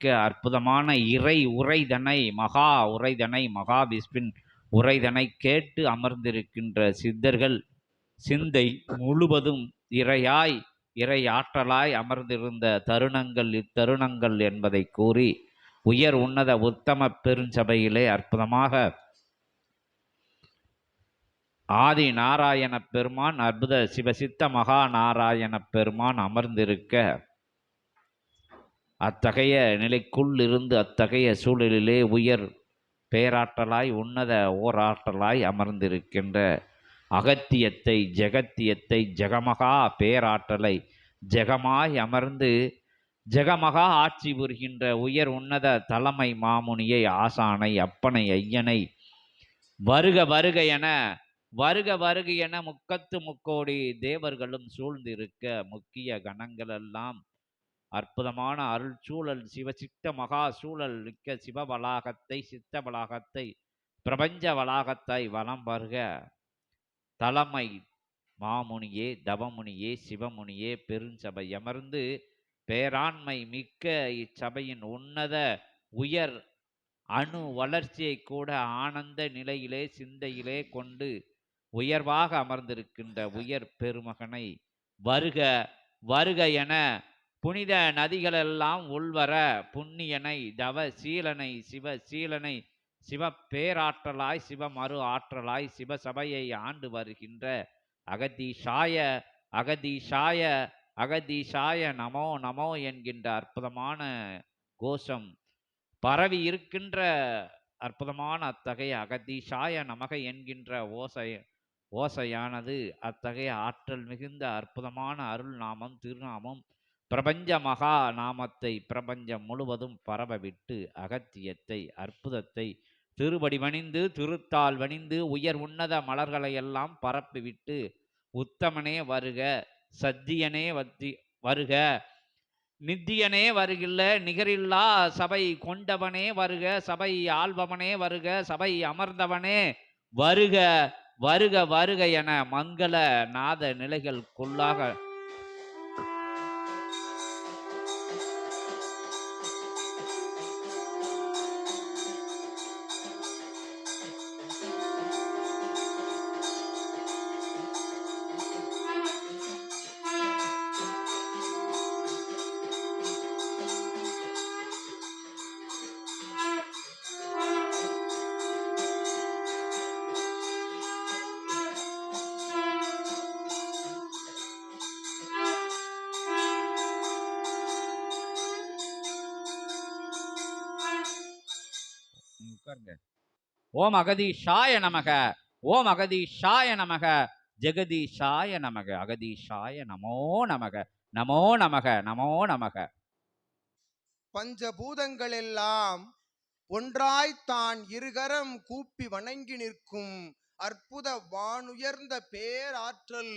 மிக்க அற்புதமான இறை உரைதனை மகா உரைதனை மகாவிஷ்பின் உரைதனை கேட்டு அமர்ந்திருக்கின்ற சித்தர்கள் சிந்தை முழுவதும் இறையாய் இறை ஆற்றலாய் அமர்ந்திருந்த தருணங்கள் இத்தருணங்கள் என்பதை கூறி உயர் உன்னத உத்தம பெருஞ்சபையிலே அற்புதமாக ஆதி நாராயண பெருமான் அற்புத சிவசித்த மகா நாராயண பெருமான் அமர்ந்திருக்க அத்தகைய நிலைக்குள் இருந்து அத்தகைய சூழலிலே உயர் பேராற்றலாய் உன்னத ஓராற்றலாய் அமர்ந்திருக்கின்ற அகத்தியத்தை ஜெகத்தியத்தை ஜெகமகா பேராற்றலை ஜெகமாய் அமர்ந்து ஜெகமகா ஆட்சி புரிகின்ற உயர் உன்னத தலைமை மாமுனியை ஆசானை அப்பனை ஐயனை வருக வருக என வருக வருக என முக்கத்து முக்கோடி தேவர்களும் சூழ்ந்திருக்க முக்கிய கணங்களெல்லாம் அற்புதமான அருள் சூழல் சிவசித்த மகா சூழல் மிக்க சிவ வளாகத்தை சித்த வளாகத்தை பிரபஞ்ச வளாகத்தை வலம் வருக. தலைமை மாமுனியே தவமுனியே சிவமுனியே பெருஞ்சபை அமர்ந்து பேராண்மை மிக்க இச்சபையின் உன்னத உயர் அணு வளர்ச்சியை கூட ஆனந்த நிலையிலே சிந்தையிலே கொண்டு உயர்வாக அமர்ந்திருக்கின்ற உயர் பெருமகனை வருக வருக என புனித நதிகளெல்லாம் உள்வர புண்ணியனை தவ சீலனை சிவ சீலனை சிவ பேராற்றலாய் சிவ மறு ஆற்றலாய் சிவசபையை ஆண்டு வருகின்ற அகதீஷாய அகதீஷாய அகதீஷாய நமோ நமோ என்கின்ற அற்புதமான கோஷம். பரவி இருக்கின்ற அற்புதமான அத்தகைய அகதீஷாய நமக என்கின்ற ஓசை ஓசையானது அத்தகைய ஆற்றல் மிகுந்த அற்புதமான அருள் நாமம் திருநாமம். பிரபஞ்ச மகா நாமத்தை பிரபஞ்சம் முழுவதும் பரவவிட்டு அகத்தியத்தை அற்புதத்தை திருவடி வணிந்து திருத்தால் வணிந்து உயர் உன்னத மலர்களை எல்லாம் பரப்பிவிட்டு உத்தமனே வருக சத்தியனே வத்தி வருக. நித்தியனே வருகில்ல நிகரில்லா சபை கொண்டவனே வருக சபை ஆள்பவனே வருக சபை அமர்ந்தவனே வருக வருக வருக என மங்கள நாத நிலைகளுக்குள்ளாக ஓம் அகதீஷாய நமக. ஓம் அகதீஷாய நமக. ஜெகதீஷாய நமக. அகதீஷாய நமோ நமக. நமோ நமக. நமோ நமக. பஞ்சபூதங்கள் எல்லாம் ஒன்றாய் தான் இருகரம் கூப்பி வணங்கி நிற்கும் அற்புத வானுயர்ந்த பேராற்றல்.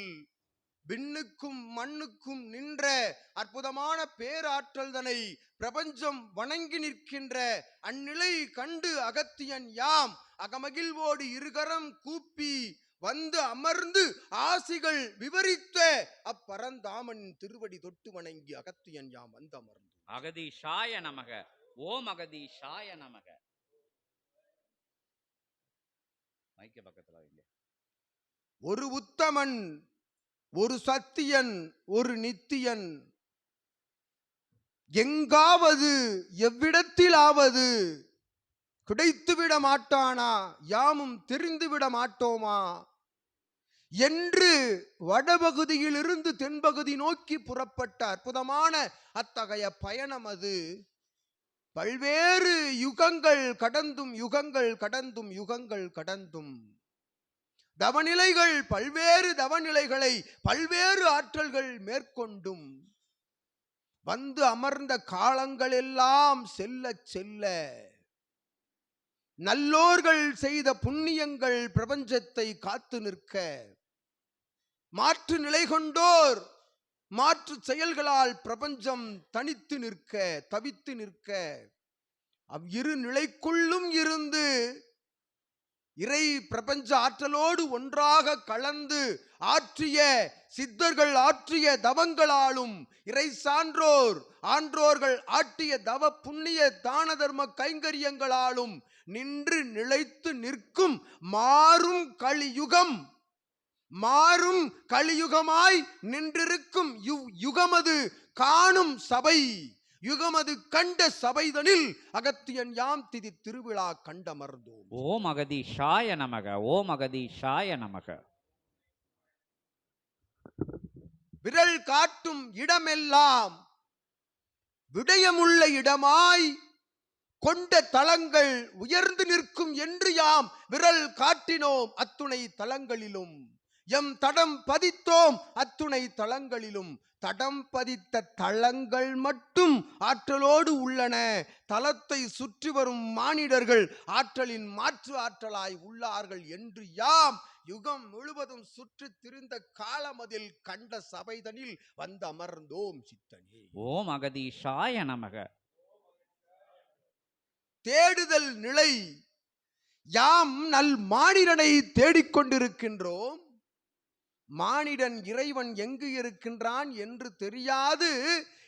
விண்ணுக்கும் மண்ணுக்கும் நின்ற அற்புதமான பேராற்றல் தனை பிரபஞ்சம் வணங்கி நிற்கின்ற அந்நிலை கண்டு அகத்தியன் யாம். அகமகிழ்வோடு இருகரம் கூப்பி வந்து அமர்ந்து ஆசிகள் விவரித்த அப்பரந்தாமன் திருவடி தொட்டு வணங்கி அகத்தியன் யாம் வந்து அமர்ந்து. அகதீஷாய நமக ஓம் அகதீஷாய நமக. மைக்க பக்கத்துல ஒரு உத்தமன் ஒரு சத்தியன் ஒரு நித்தியன். எங்காவது எவ்விடத்திலாவது கிடைத்துவிட மாட்டானா? யாமும் தெரிந்துவிட மாட்டோமா? என்று வடபகுதியிலிருந்து தென்பகுதி நோக்கி புறப்பட்ட அற்புதமான அத்தகைய பயணம் அது. பல்வேறு யுகங்கள் கடந்தும் யுகங்கள் கடந்தும் யுகங்கள் கடந்தும். தவநிலைகள் பல்வேறு தவநிலைகளை பல்வேறு ஆற்றல்கள் மேற்கொண்டும் வந்து அமர்ந்த காலங்கள் எல்லாம் செல்ல செல்ல நல்லோர்கள் செய்த புண்ணியங்கள் பிரபஞ்சத்தை காத்து நிற்க மாற்று நிலை கொண்டோர் மாற்று செயல்களால் பிரபஞ்சம் தனித்து நிற்க தவித்து நிற்க அவ் இரு நிலைக்குள்ளும் இருந்து இறை பிரபஞ்ச ஆற்றலோடு ஒன்றாக கலந்து ஆற்றிய சித்தர்கள் ஆற்றிய தவங்களாலும் இறை சான்றோர் ஆன்றோர்கள் ஆட்டிய தவ புண்ணிய தான தர்ம கைங்கரியங்களாலும் நின்று நிலைத்து நிற்கும் மாறும் கலியுகம். மாறும் கலியுகமாய் நின்றிருக்கும் யு- யுகமது காணும் சபை. யுகமது கண்ட சபைதனில் அகத்தியன் யாம் திதி திருவிழா கண்டமர்ந்தோம். ஓம் அகதீஷாய நமக ஓம் அகதீஷாய நமக. விரல் காட்டும் இடமெல்லாம் விடயமுள்ள இடமாய் கொண்ட தலங்கள் உயர்ந்து நிற்கும் என்று யாம் விரல் காட்டினோம் அத்துணை தலங்களிலும். எம் தடம் பதித்தோம் அத்துணை தலங்களிலும். தடம் பதித்த தலங்கள் மட்டும் ஆற்றலோடு உள்ளன. தலத்தை சுற்றி வரும் மானிடர்கள் ஆற்றலின் மாற்று ஆற்றலாய் உள்ளார்கள் என்று யாம் யுகம் முழுவதும் சுற்றி திரிந்த காலமதில் கண்ட சபைதனில் வந்து அமர்ந்தோம் சித்தனே. ஓம் அகதீஷாய நமக. தேடுதல் நிலை யாம் நல் மானிடனை தேடிக்கொண்டிருக்கின்றோம். மானிடன் இறைவன் எங்கு இருக்கின்றான் என்று தெரியாது.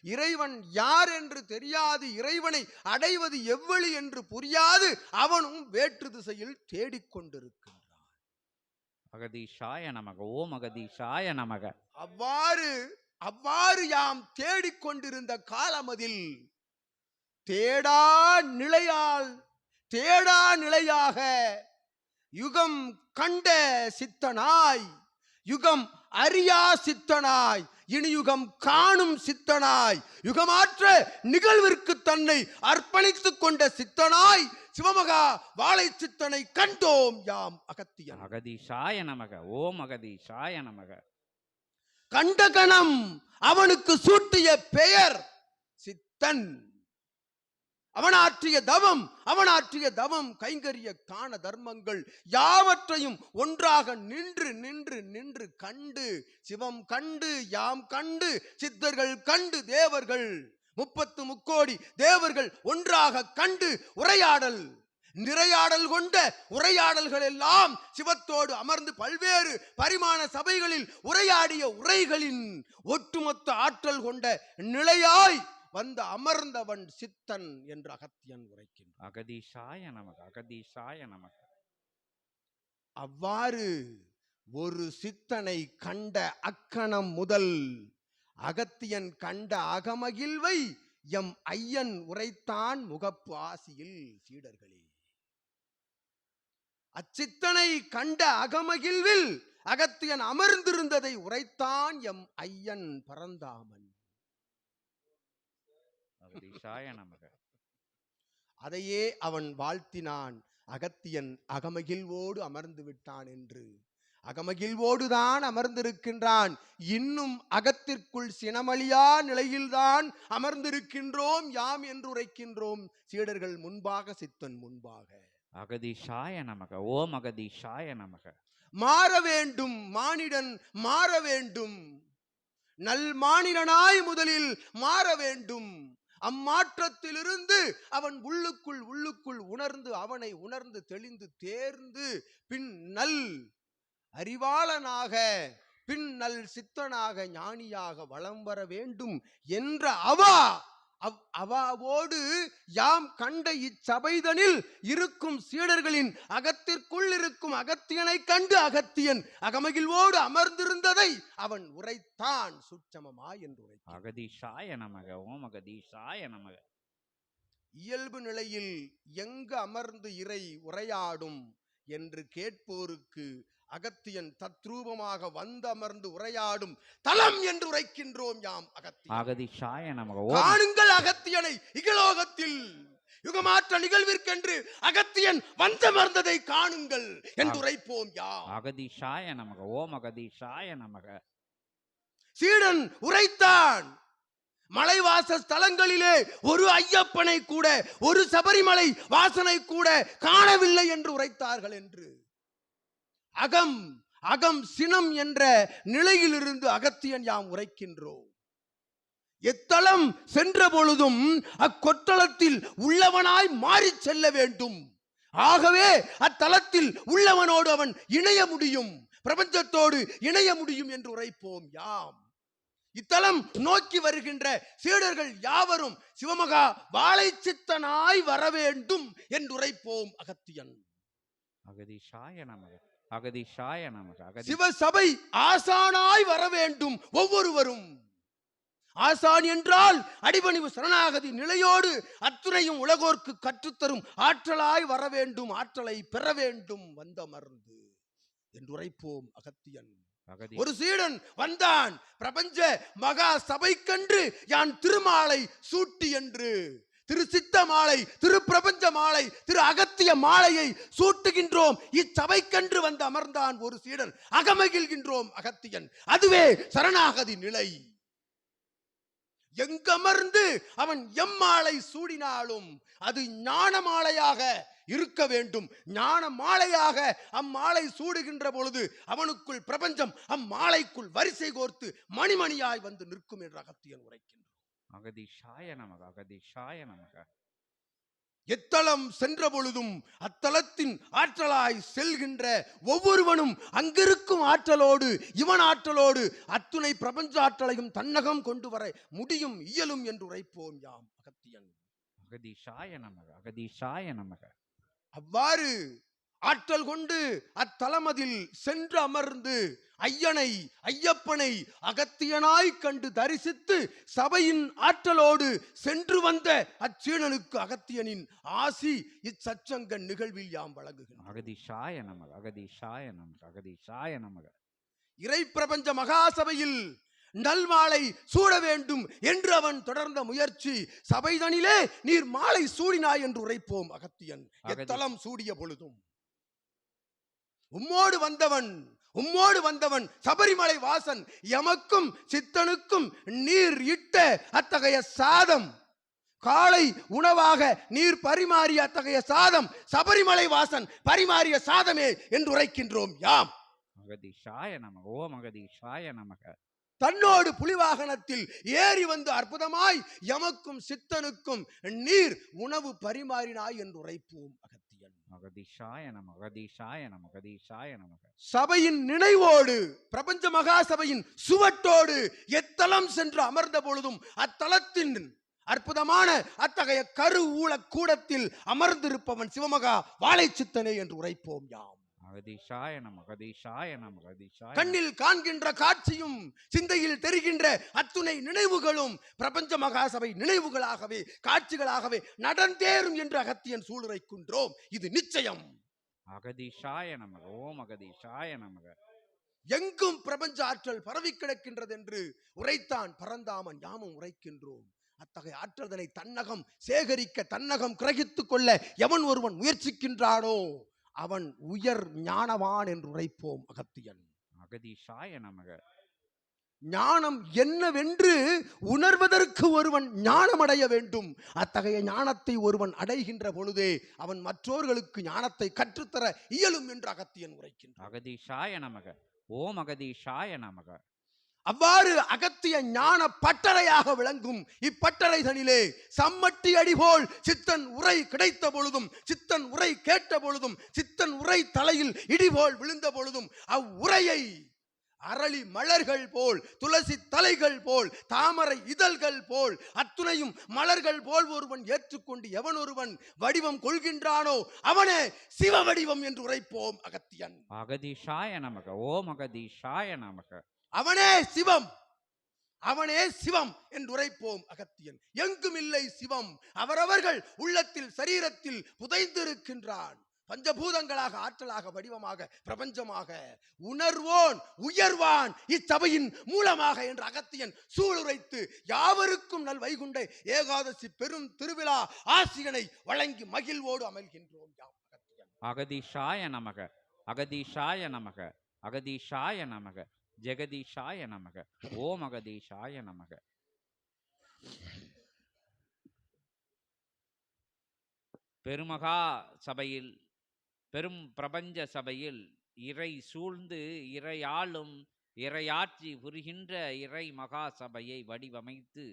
இறைவன் யார் என்று தெரியாது. இறைவனை அடைவது எவ்வளி என்று புரியாது. அவனும் வேற்று திசையில் தேடிக்கொண்டிருக்கின்றான் அகதீஷாய நமக ஓம் அகதீஷாய நமக. அவ்வாறு அவ்வாறு யாம் தேடிக்கொண்டிருந்த காலமதில் தேடா நிலையால் தேடா நிலையாக யுகம் கண்ட சித்தனாய் யுகம் அறியா சித்தனாய் இனி யுகம் காணும் சித்தனாய். யுகமாற்ற நிகழ்விற்கு தன்னை அர்ப்பணித்துக் கொண்ட சித்தனாய் சிவமகா வாழை சித்தனை கண்டோம் யாம் அகத்தியன். அகதீஷாய நமக ஓம் அகதீஷாய நமக. கண்ட கணம் அவனுக்கு சூட்டிய பெயர் சித்தன். அவனாற்றிய தவம் அவனாற்றிய தவம் கைங்கரிய தான தர்மங்கள் யாவற்றையும் ஒன்றாக நின்று நின்று நின்று கண்டு சிவம் கண்டு யாம் கண்டு சித்தர்கள் கண்டு தேவர்கள் முப்பத்து முக்கோடி தேவர்கள் ஒன்றாக கண்டு உரையாடல். நிறையாடல் கொண்ட உரையாடல்கள் எல்லாம் சிவத்தோடு அமர்ந்து பல்வேறு பரிமாண சபைகளில் உரையாடிய உரைகளின் ஒட்டுமொத்த ஆற்றல் கொண்ட நிலையாய் வந்து அமர்ந்தவன் சித்தன் என்று அகத்தியன் உரைக்கின்றான். அகதீஷாய நமக அகதீஷாய நமக. அவ்வாறு ஒரு சித்தனை கண்ட அக்கணம் முதல் அகத்தியன் கண்ட அகமகிழ்வை எம் ஐயன் உரைத்தான் முகப்பு ஆசியில் சீடர்களே. அச்சித்தனை கண்ட அகமகிழ்வில் அகத்தியன் அமர்ந்திருந்ததை உரைத்தான் எம் ஐயன் பரந்தாமன். நமக. அதையே அவன் வாழ்த்தினான். அகத்தியன் அகமகிழ்வோடு அமர்ந்து விட்டான் என்று. அகமகிழ்வோடுதான் அமர்ந்திருக்கின்றான். இன்னும் அகத்திற்குள் சினமழியா நிலையில்தான் அமர்ந்திருக்கின்றோம். யாம் என்று உரைக்கின்றோம். சீடர்கள் முன்பாக சித்தன் முன்பாக. அகதீஷாய நமக. ஓம் அகதீஷாய நமக. மாற வேண்டும் மானிடன் மாற வேண்டும். நல் மானிடனாய் முதலில் மாற வேண்டும். அம்மாற்றத்திலிருந்து அவன் உள்ளுக்குள் உள்ளுக்குள் உணர்ந்து அவனை உணர்ந்து தெளிந்து தேர்ந்து பின் நல் அறிவாளனாக பின் நல் சித்தனாக ஞானியாக வலம் வர வேண்டும் என்ற அவா அவ் அவாவோடு யாம் கண்ட இச்சபைதனில் இருக்கும் சீடர்களின் அகத்திற்குள் இருக்கும் அகத்தியனை கண்டு அகத்தியன் அகமகிழ்வோடு அமர்ந்திருந்ததை அவன் உரைத்தான் சுட்சமமாய் என்று உரைத்தான் அகதீஷாய நமக ஓம் அகதீஷாய நமக. இயல்பு நிலையில் எங்கு அமர்ந்து இறை உரையாடும் என்று கேட்போருக்கு அகத்தியன் தத்ரூபமாக வந்து அமர்ந்து உரையாடும் தலம் என்று உரைக்கின்றோம் யாம் அகத்தியன். அகதீஷாய நமக. காணுங்கள் அகத்தியனை இகலோகத்தில். யுகமாற்ற நிகழ்விற்கென்று அகத்தியன் வந்தமர்ந்ததை காணுங்கள் என்று உரைப்போம் யாம். அகதீஷாய நமக. ஓம் அகதீஷாய நமக. சீடன் உரைத்தான். மலைவாச ஸ்தலங்களிலே ஒரு ஐயப்பனை கூட ஒரு சபரிமலை வாசனை கூட காணவில்லை என்று உரைத்தார்கள் என்று. அகம் அகம் சினம் என்ற நிலையிலிருந்து அகத்தியன் யாம் உரைக்கின்றோம். எத்தலம் சென்ற பொழுதும் அக்கொத்தளத்தில் உள்ளவனாய் மாறிச் செல்ல வேண்டும். ஆகவே அத்தலத்தில் உள்ளவனோடு அவன் இணைய முடியும். பிரபஞ்சத்தோடு இணைய முடியும் என்று உரைப்போம் யாம். இத்தலம் நோக்கி வருகின்ற சீடர்கள் யாவரும் சிவமகா வாழைச்சித்தனாய் வர வேண்டும் என்று உரைப்போம் அகத்தியன். அகதீஷாய நமக. அகதீஷாய நமக சிவசபை ஆசானாய் வர வேண்டும் ஒவ்வொருவரும். ஆசான் என்றால் அடிபணிவு சரணாகதி நிலையோடு அத்துணையும் உலகோர்க்கு கற்றுத்தரும் ஆற்றலாய் வர வேண்டும் ஆற்றலை பெற வேண்டும் வந்தமர்ந்து என்று உரைப்போம் அகத்தியன். அகதி ஒரு சீடன் வந்தான் பிரபஞ்ச மகா சபைக்கன்று யான் திருமாலை சூட்டி என்று திரு சித்த மாலை திரு பிரபஞ்ச மாலை திரு அகத்திய மாலையை சூட்டுகின்றோம். இச்சபைக்கன்று வந்து அமர்ந்தான் ஒரு சீடன் அகமகிழ்கின்றோம் அகத்தியன். அதுவே சரணாகதி நிலை. எங்கமர்ந்து அவன் எம்மாலை சூடினாலும் அது ஞான மாலையாக இருக்க வேண்டும். ஞான மாலையாக அம்மாலை சூடுகின்ற பொழுது அவனுக்குள் பிரபஞ்சம் அம்மாலைக்குள் வரிசை கோர்த்து மணிமணியாய் வந்து நிற்கும் என்று அகத்தியன் உரைக்கின்றான். அகதீஷாய நமக அகதீஷாய நமக. எத்தலம் சென்ற பொழுதும் அத்தலத்தின் ஆற்றலாய் செல்கின்ற ஒவ்வொருவனும் அங்கிருக்கும் ஆற்றலோடு இவன் ஆற்றலோடு அத்துணை பிரபஞ்ச ஆற்றலையும் தன்னகம் கொண்டு வர முடியும் இயலும் என்று உரைப்போம் யாம் அகத்தியன். அகதீஷாய நமக அகதீஷாய நமக. அவ்வாறு ஆற்றல் கொண்டு அத்தலமதில் சென்று அமர்ந்து ஐயனை ஐயப்பனை அகத்தியனாய் கண்டு தரிசித்து சபையின் ஆற்றலோடு சென்று வந்த அச்சீணனுக்கு அகத்தியனின் ஆசி இச்சச்சங்க நிகழ்வில் யாம் வழங்குகின்றோம் அகதீஷாய நமக அகதீஷாய நமக அகதீஷாய நமக. இறை பிரபஞ்ச மகாசபையில் நல்மாலை சூட வேண்டும் என்று அவன் தொடர்ந்த முயற்சி சபைதனிலே நீர் மாலை சூடினாய் என்று உரைப்போம் அகத்தியன். அகதி. எத்தலம் சூடிய பொழுதும். உம்மோடு வந்தவன் உம்மோடு வந்தவன் சபரிமலை வாசன் எமக்கும் சித்தனுக்கும் நீர் இட்ட அத்தகைய சாதம். காலை உணவாக நீர் பரிமாறிய அத்தகைய சாதம் சபரிமலை வாசன் பரிமாறிய சாதமே என்று உரைக்கின்றோம். யாம். நமக நமக. தன்னோடு புலிவாகனத்தில் ஏறி வந்து அற்புதமாய் எமக்கும் சித்தனுக்கும் நீர் உணவு பரிமாறினாய் என்று உரைப்போம் அகத்தியன் சபையின் நினைவோடு பிரபஞ்ச மகா சபையின் சுவட்டோடு எத்தலம் சென்று அமர்ந்த பொழுதும் அத்தலத்தின் அற்புதமான அத்தகைய கரு ஊழ கூடத்தில் அமர்ந்திருப்பவன் சிவமகா வாழைச்சித்தனே என்று உரைப்போம் யாம். அகதீஷாய நமக அகதீஷாய நமக அகதீஷாய கண்ணில் காண்கின்ற காட்சியும் சிந்தையில் தெரிகின்ற அத்துணை நினைவுகளும் பிரபஞ்ச மகாசபை நினைவுகளாகவே காட்சிகளாகவே நடந்தேறும் என்று அகத்தியன் சூளுரைக்கின்றோம். இது நிச்சயம். அகதீஷாய நமக ஓம் அகதீஷாய நமக எங்கும் பிரபஞ்ச ஆற்றல் பரவி கிடக்கின்றது என்று உரைத்தான் பரந்தாமன் யாமும் உரைக்கின்றோம். அத்தகைய ஆற்றல்தனை தன்னகம் சேகரிக்க தன்னகம் கிரகித்துக் கொள்ள எவன் ஒருவன் முயற்சிக்கின்றானோ? அவன் உயர் ஞானவான் என்று உரைப்போம் அகத்தியன். அகதீஷாய நமக. ஞானம் என்னவென்று உணர்வதற்கு ஒருவன் ஞானமடைய வேண்டும். அத்தகைய ஞானத்தை ஒருவன் அடைகின்ற பொழுதே அவன் மற்றோர்களுக்கு ஞானத்தை கற்றுத்தர இயலும் என்று அகத்தியன் உரைக்கின்றான். அகதீஷாய நமக. ஓம் அகதீஷாய நமக. அவ்வாறு அகத்திய ஞான பட்டறையாக விளங்கும் இப்பட்டறை தனிலே சம்மட்டி அடிபோல் சித்தன் உரை கிடைத்த பொழுதும் சித்தன் உரை கேட்ட பொழுதும் சித்தன் உரை தலையில் இடிபோல் விழுந்த பொழுதும் அவ்வுரையை அரளி மலர்கள் போல் துளசி தலைகள் போல் தாமரை இதழ்கள் போல் அத்துணையும் மலர்கள் போல் ஒருவன் ஏற்றுக்கொண்டு எவன் ஒருவன் வடிவம் கொள்கின்றானோ அவனே சிவ வடிவம் என்று உரைப்போம் அகத்தியன். அகதீஷாய நமக ஓம் அகதீஷாய நமக. அவனே சிவம். அவனே சிவம் என்று உரைப்போம் அகத்தியன். எங்கும் இல்லை சிவம். அவரவர்கள் உள்ளத்தில் சரீரத்தில் புதைந்திருக்கின்றான். பஞ்சபூதங்களாக ஆற்றலாக வடிவமாக பிரபஞ்சமாக. உணர்வோன் உயர்வான் இச்சபையின் மூலமாக என்று அகத்தியன் சூளுரைத்து யாவருக்கும் நல் வைகுண்ட ஏகாதசி பெரும் திருவிழா ஆசிரியனை வழங்கி மகிழ்வோடு அமல்கின்றோம் யாம் அகதீஷாய நமக அகதீஷாய நமக அகதீஷாய நமக. ஜெகதீஷாய நமக. ஓ மகதீஷாய நமக. பெருமகா சபையில் பெரும் பிரபஞ்ச சபையில் இறை சூழ்ந்து இறையாளும் இறையாட்சி புரிகின்ற இறை மகா சபையை வடிவமைத்து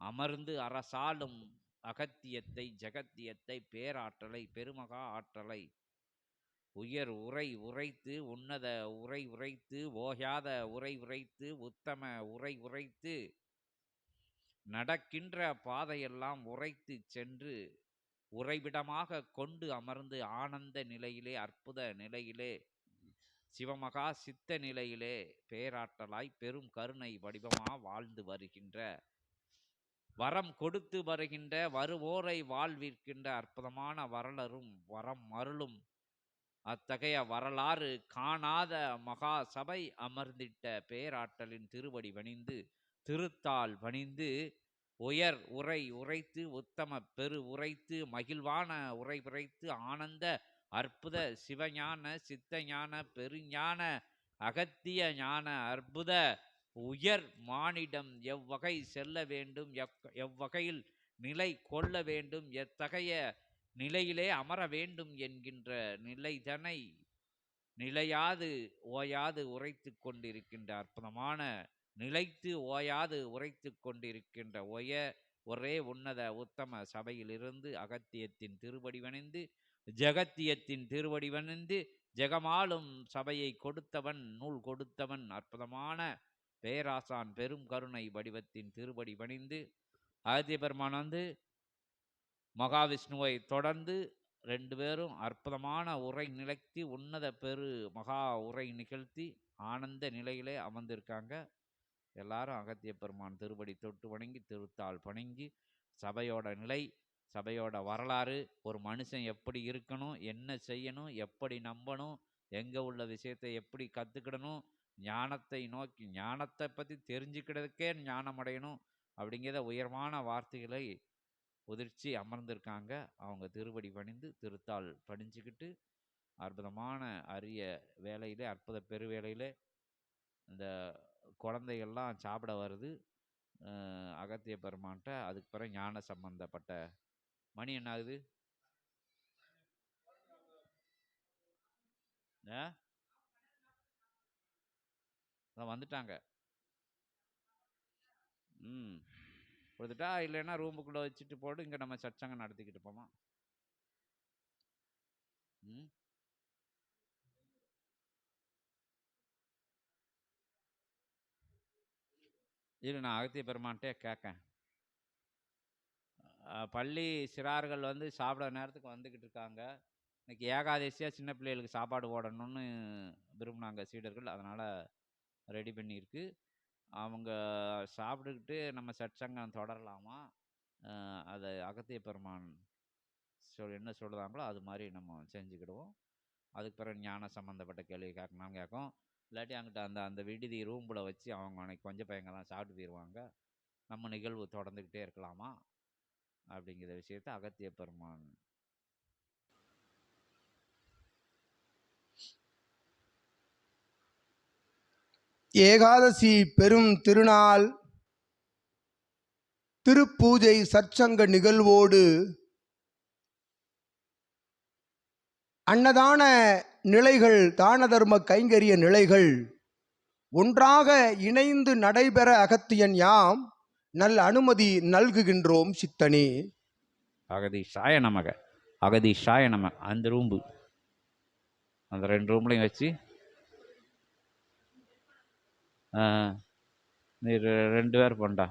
அமர்ந்து அரசாளும் அகத்தியத்தை ஜெகத்தியத்தை பேராற்றலை பெருமகா ஆற்றலை உயர் உரை உரைத்து உன்னத உரை உரைத்து ஓயாத உரை உரைத்து உத்தம உரை உரைத்து நடக்கின்ற பாதையெல்லாம் உரைத்து சென்று உறைவிடமாக கொண்டு அமர்ந்து ஆனந்த நிலையிலே அற்புத நிலையிலே சிவமகா சித்த நிலையிலே பேராற்றலாய் பெரும் கருணை வடிவமா வாழ்ந்து வருகின்ற வரம் கொடுத்து வருகின்ற வருவோரை வாழ்விற்கின்ற அற்புதமான வரலரும் வரம் மருளும் அத்தகைய வரலாறு காணாத மகா சபை அமர்ந்திட்ட பேராற்றலின் திருவடி பணிந்து திருத்தால் பணிந்து உயர் உரை உரைத்து உத்தம பெரு உரைத்து மகிழ்வான உரை உரைத்து ஆனந்த அற்புத சிவஞான சித்தஞான பெருஞான அகத்திய ஞான அற்புத உயர் மானிடம் எவ்வகை செல்ல வேண்டும் எவ்- எவ்வகையில் நிலை கொள்ள வேண்டும் எத்தகைய நிலையிலே அமர வேண்டும் என்கின்ற நிலைதனை நிலையாது ஓயாது உரைத்து கொண்டிருக்கின்ற அற்புதமான நிலைத்து ஓயாது உரைத்து கொண்டிருக்கின்ற ஒய ஒரே உன்னத உத்தம சபையிலிருந்து அகத்தியத்தின் திருவடிவணிந்து ஜகத்தியத்தின் திருவடிவணிந்து ஜெகமாலும் சபையை கொடுத்தவன் நூல் கொடுத்தவன் அற்புதமான பேராசான் பெரும் கருணை வடிவத்தின் திருவடி பணிந்து ஆதித்ய வந்து மகாவிஷ்ணுவை தொடர்ந்து ரெண்டு பேரும் அற்புதமான உரை நிலைத்தி உன்னத பெரு மகா உரை நிகழ்த்தி ஆனந்த நிலையிலே அமர்ந்திருக்காங்க. எல்லாரும் அகத்திய பெருமான் திருவடி தொட்டு வணங்கி திருத்தாள் பணங்கி சபையோட நிலை சபையோட வரலாறு ஒரு மனுஷன் எப்படி இருக்கணும் என்ன செய்யணும் எப்படி நம்பணும் எங்கே உள்ள விஷயத்தை எப்படி கற்றுக்கிடணும் ஞானத்தை நோக்கி ஞானத்தை பற்றி தெரிஞ்சுக்கிறதுக்கே ஞானம் அடையணும் அப்படிங்கிற உயர்வான வார்த்தைகளை உதிர்ச்சி அமர்ந்திருக்காங்க. அவங்க திருவடி பணிந்து திருத்தாள் பணிஞ்சுக்கிட்டு அற்புதமான அரிய வேலையில் அற்புத பெருவேலையில் இந்த குழந்தைகள்லாம் சாப்பிட வருது. அகத்திய பெருமான்ட்ட. அதுக்கு பிறகு ஞான சம்பந்தப்பட்ட மணி என்ன ஆகுது? ஆ? வந்துட்டாங்க. ம். கொடுத்துட்டா இல்லைன்னா ரூமுக்குள்ளே வச்சுட்டு போட்டு இங்கே நம்ம சச்சங்கம் நடத்திக்கிட்டு போமா ம்? இரு நான் அகத்திய பெருமான்ட்டே கேட்கேன். பள்ளி சிறார்கள் வந்து சாப்பிட நேரத்துக்கு வந்துக்கிட்டு இருக்காங்க. இன்னைக்கு ஏகாதசியாக சின்ன பிள்ளைகளுக்கு சாப்பாடு போடணும்னு விரும்பினாங்க சீடர்கள். அதனால் ரெடி பண்ணியிருக்கு. அவங்க சாப்பிட்டுக்கிட்டு நம்ம சற்சங்கம் தொடரலாமா? அதை அகத்திய பெருமான் சொல் என்ன சொல்கிறாங்களோ அது மாதிரி நம்ம செஞ்சுக்கிடுவோம். அதுக்கு பிறகு ஞான சம்மந்தப்பட்ட கேள்வி கேட்கணும் கேட்கும். இல்லாட்டி அங்கிட்ட அந்த அந்த விடுதி ரூம்பில் வச்சு அவங்க அன்னைக்கு கொஞ்சம் பையங்கள்லாம் சாப்பிட்டு போயிடுவாங்க நம்ம நிகழ்வு தொடர்ந்துக்கிட்டே இருக்கலாமா? அப்படிங்கிற விஷயத்த அகத்திய பெருமான் ஏகாதசி பெரும் திருநாள். திருப்பூஜை சற்சங்க நிகழ்வோடு அன்னதான நிலைகள் தான தர்ம கைங்கரிய நிலைகள் ஒன்றாக இணைந்து நடைபெற அகத்தியன் யாம் நல் அனுமதி நல்குகின்றோம் சித்தனே. அகதி சாய நமக அகதி சாய நம அந்த ரூம்பு. அந்த ரெண்டு ரூம்லையும் வச்சு நீ ரெ- ரெண்டு பேர் போண்டா